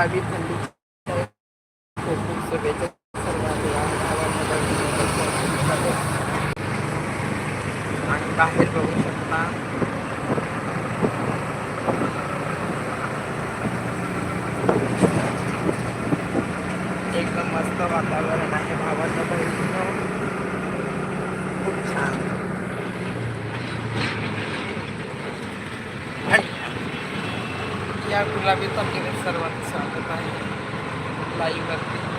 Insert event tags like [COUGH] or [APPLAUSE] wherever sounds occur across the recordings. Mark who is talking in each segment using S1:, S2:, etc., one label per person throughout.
S1: була від या गुलाबी तंबीने सर्वांचं स्वागत आहे. Live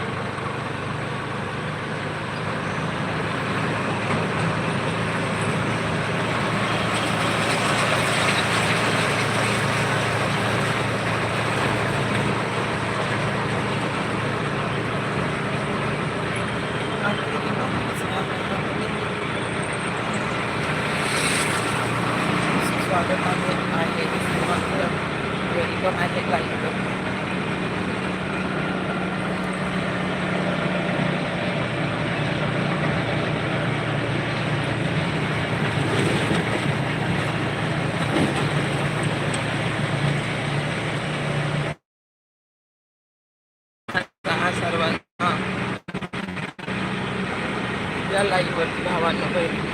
S1: ya la igual que la van a ver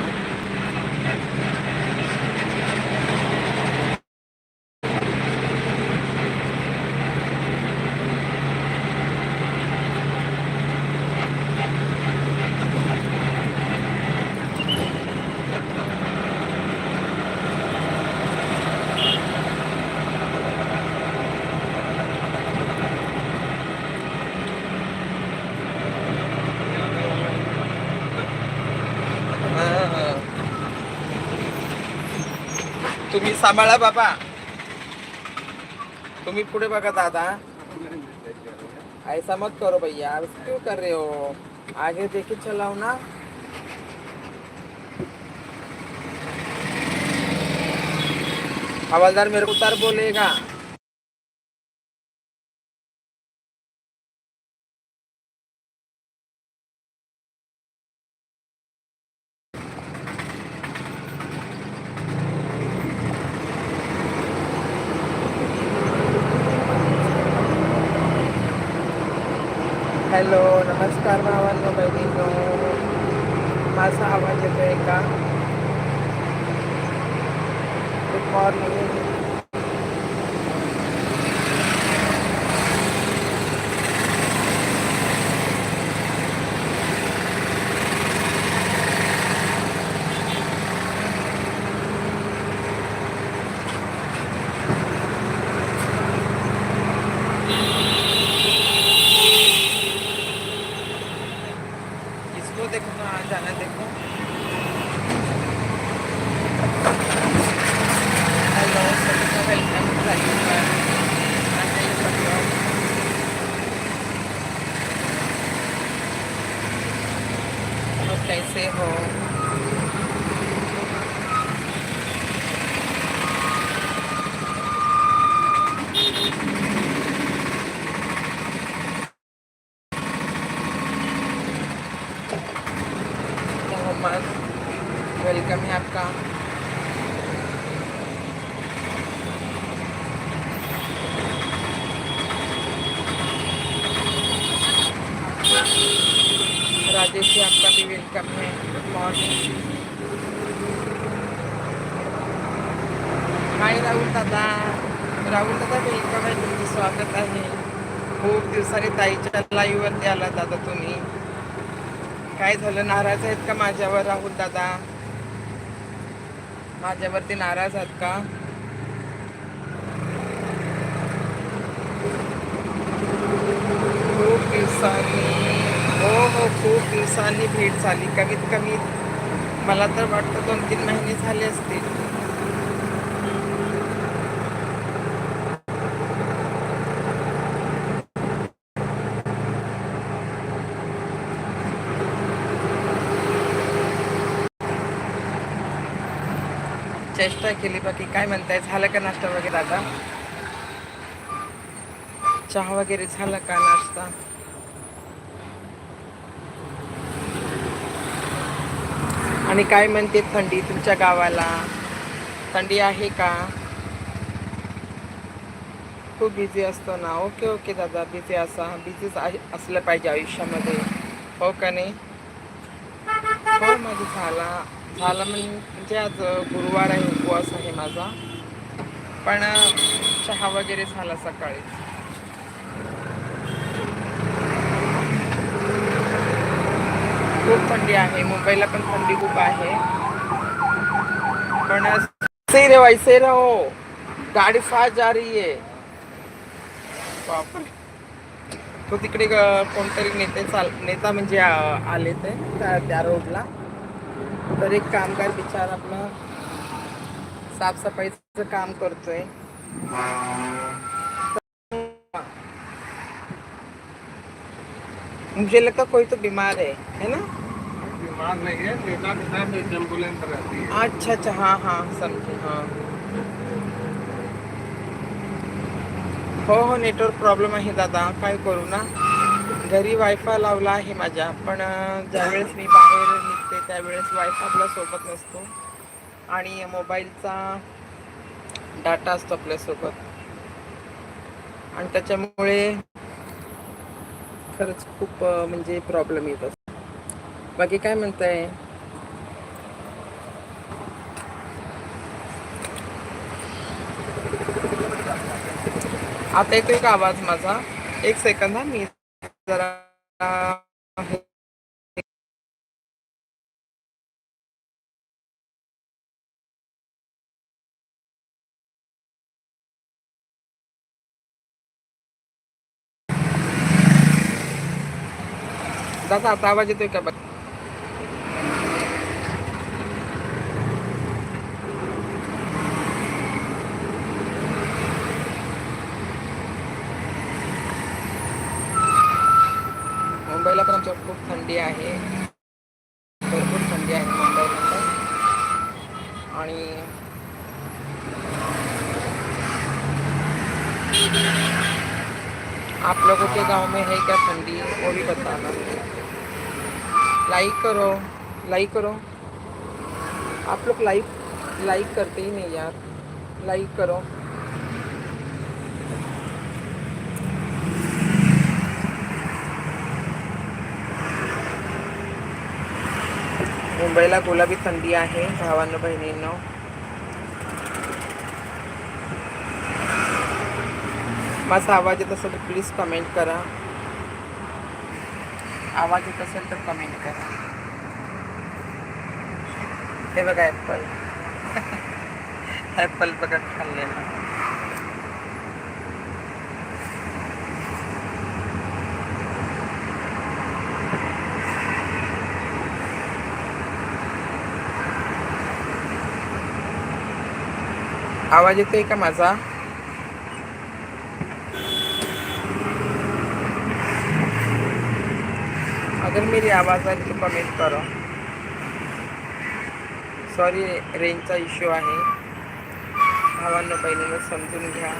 S1: तुम्ही सांभाळा बाबा. तुम्ही पुढे बघा दादा. ऐसा मत करो भैया. क्यों कर रहे हो? आगे देखे चलाओ ना. हवलदार मेरे को उतार बोलेगा. हॅलो नमस्कार भावांनो बहिणींनो. माझा आवाज येतोय का? गुड मॉर्निंग कैसे हो? वेलकम है आपका। राजेश जी आपका भी वेलकम है। गुड हाय राहुल दादा। राहुल दादा वेलकम आहे तुमचं स्वागत आहे खूप दिवसांनी ताईच्या लाईव्हवरती आला दादा तुम्ही. काय झालं? नाराज आहेत का माझ्यावर राहुल दादा? माझ्यावरती नाराज आहात का खूप दिवसांनी हो हो खूप दिवसांनी भेट झाली. कमीत कमी मला तर वाटतं दोन तीन महिने झाले असतील. चेष्टा केली बाकी काय म्हणताय? झालं का नाश्ता वगैरे आता चहा वगैरे झाला का नाश्ता? आणि काय म्हणते थंडी तुमच्या गावाला? थंडी आहे का? खूप बिझी असतो ना. ओके ओके दादा. बिझी असा. बिझीच असलं पाहिजे आयुष्यामध्ये. हो का नाही? हो माझं झाला. झाला म्हणजे आज गुरुवार आहे उपवास आहे माझा. पण चहा वगैरे झाला सकाळी. खूप थंडी आहे. मुंबईला पण थंडी खूप आहे. पण से रे वैसे रहो गाडी फास्ट जा रही आहे. बापरे. तो तिकडे कोणतरी नेते चाल नेता म्हणजे आले ते त्या त्या रोडला तर एक कामगार बिचार आपलं साफसफाईचं काम करतोय. मुझे लगता कोई तो बीमार है है ना?
S2: बीमार नहीं है के साथ एम्बुलेंस रहती है।
S1: अच्छा अच्छा हाँ हाँ समजे हाँ। हो हो नेटवर्क प्रॉब्लेम आहे दादा काय करू ना? घरी वायफाय लावला आहे माझ्या पण ज्यावेळेस मी बाहेर निघते त्यावेळेस वायफाय आपल्यासोबत नसतो. आणि मोबाईलचा डाटा असतो आपल्यासोबत आणि त्याच्यामुळे खरंच खूप म्हणजे प्रॉब्लेम येत असतो. बाकी काय म्हणताय? आता येतोय का आवाज माझा? एक सेकंद हा मी जरा दादा आता आवाज येतोय का? बघ मुंबईला पण आमच्या खूप थंडी आहे. भरपूर थंडी आहे मुंबईला आणि आप लोगों के गांव में है क्या ठंडी वो भी बताना लाइक करो लाइक करो। आप लोग लाइक लाइक करते ही नहीं यार। लाइक करो। मुंबईला गुलाबी थंडी आहे, भावांनो, बहिणींनो। माझा आवाज़ येत असेल तर प्लीज़ कमेंट करा। आवाज़ येत असेल तर कमेंट करा. हे बघा ॲपल ॲपल [LAUGHS] बघा खाल्लेला आवाज़ येतोय का माझा? अगर मेरी आवाज़ आली तर कमेंट कर. सॉरी रेंजचा इश्यू आहे. भावांना बहिणीनं समजून घ्या.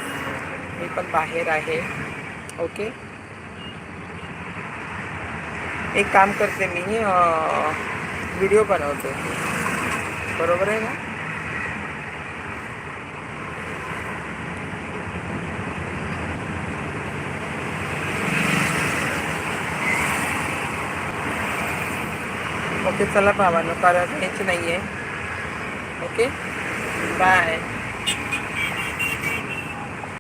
S1: मी पण बाहेर आहे. ओके एक काम करते मी व्हिडिओ बनवते. बरोबर आहे ना? ओके चला भावानं कारण घ्यायची नाही आहे ओके बाय